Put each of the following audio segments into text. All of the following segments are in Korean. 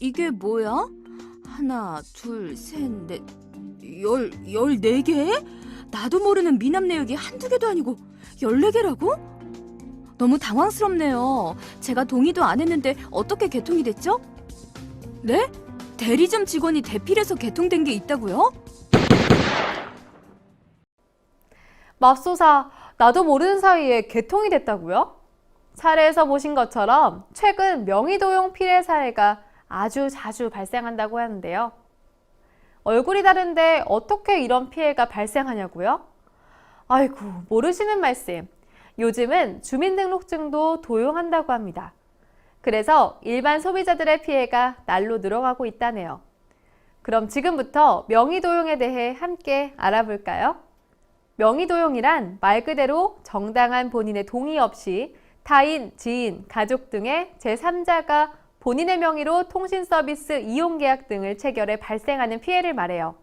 이게 뭐야? 하나, 둘, 셋, 넷, 열, 열네 개? 나도 모르는 미남 내역이 한두 개도 아니고 열네 개라고? 너무 당황스럽네요. 제가 동의도 안 했는데 어떻게 개통이 됐죠? 네? 대리점 직원이 대필해서 개통된 게 있다고요? 맙소사, 나도 모르는 사이에 개통이 됐다고요? 사례에서 보신 것처럼 최근 명의도용 피해 사례가 아주 자주 발생한다고 하는데요. 얼굴이 다른데 어떻게 이런 피해가 발생하냐고요? 아이고, 모르시는 말씀. 요즘은 주민등록증도 도용한다고 합니다. 그래서 일반 소비자들의 피해가 날로 늘어가고 있다네요. 그럼 지금부터 명의도용에 대해 함께 알아볼까요? 명의도용이란 말 그대로 정당한 본인의 동의 없이 타인, 지인, 가족 등의 제3자가 본인의 명의로 통신 서비스 이용 계약 등을 체결해 발생하는 피해를 말해요.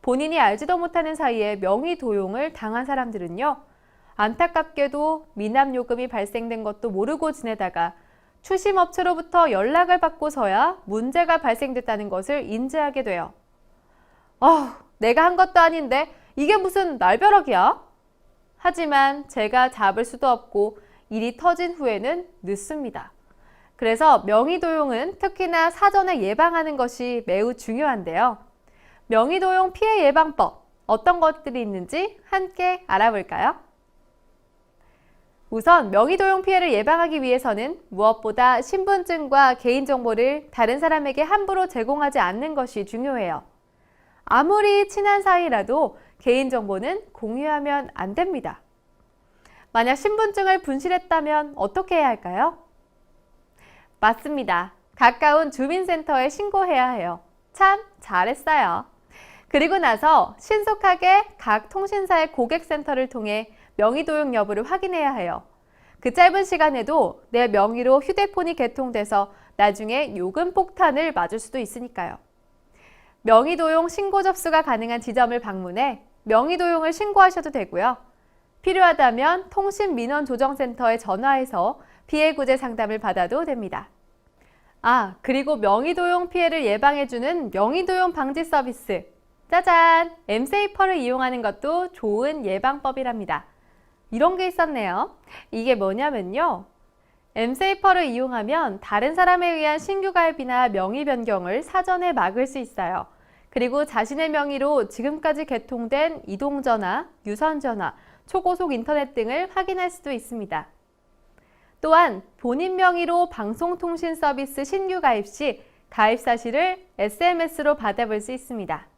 본인이 알지도 못하는 사이에 명의 도용을 당한 사람들은요. 안타깝게도 미납 요금이 발생된 것도 모르고 지내다가 추심 업체로부터 연락을 받고서야 문제가 발생됐다는 것을 인지하게 돼요. 아, 내가 한 것도 아닌데 이게 무슨 날벼락이야? 하지만 제가 잡을 수도 없고 일이 터진 후에는 늦습니다. 그래서 명의도용은 특히나 사전에 예방하는 것이 매우 중요한데요. 명의도용 피해 예방법 어떤 것들이 있는지 함께 알아볼까요? 우선 명의도용 피해를 예방하기 위해서는 무엇보다 신분증과 개인정보를 다른 사람에게 함부로 제공하지 않는 것이 중요해요. 아무리 친한 사이라도 개인정보는 공유하면 안 됩니다. 만약 신분증을 분실했다면 어떻게 해야 할까요? 맞습니다. 가까운 주민센터에 신고해야 해요. 참 잘했어요. 그리고 나서 신속하게 각 통신사의 고객센터를 통해 명의 도용 여부를 확인해야 해요. 그 짧은 시간에도 내 명의로 휴대폰이 개통돼서 나중에 요금 폭탄을 맞을 수도 있으니까요. 명의 도용 신고 접수가 가능한 지점을 방문해 명의 도용을 신고하셔도 되고요. 필요하다면 통신민원조정센터에 전화해서 피해 구제 상담을 받아도 됩니다. 아, 그리고 명의도용 피해를 예방해주는 명의도용 방지 서비스. 짜잔! 엠세이퍼를 이용하는 것도 좋은 예방법이랍니다. 이런 게 있었네요. 이게 뭐냐면요. 엠세이퍼를 이용하면 다른 사람에 의한 신규 가입이나 명의 변경을 사전에 막을 수 있어요. 그리고 자신의 명의로 지금까지 개통된 이동전화, 유선전화, 초고속 인터넷 등을 확인할 수도 있습니다. 또한 본인 명의로 방송통신 서비스 신규 가입 시 가입 사실을 SMS로 받아볼 수 있습니다.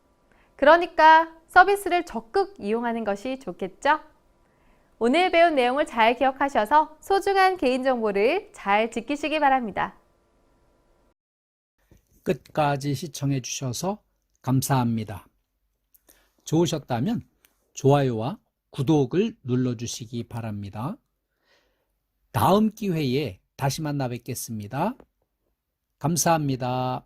그러니까 서비스를 적극 이용하는 것이 좋겠죠? 오늘 배운 내용을 잘 기억하셔서 소중한 개인정보를 잘 지키시기 바랍니다. 끝까지 시청해 주셔서 감사합니다. 좋으셨다면 좋아요와 구독을 눌러주시기 바랍니다. 다음 기회에 다시 만나 뵙겠습니다. 감사합니다.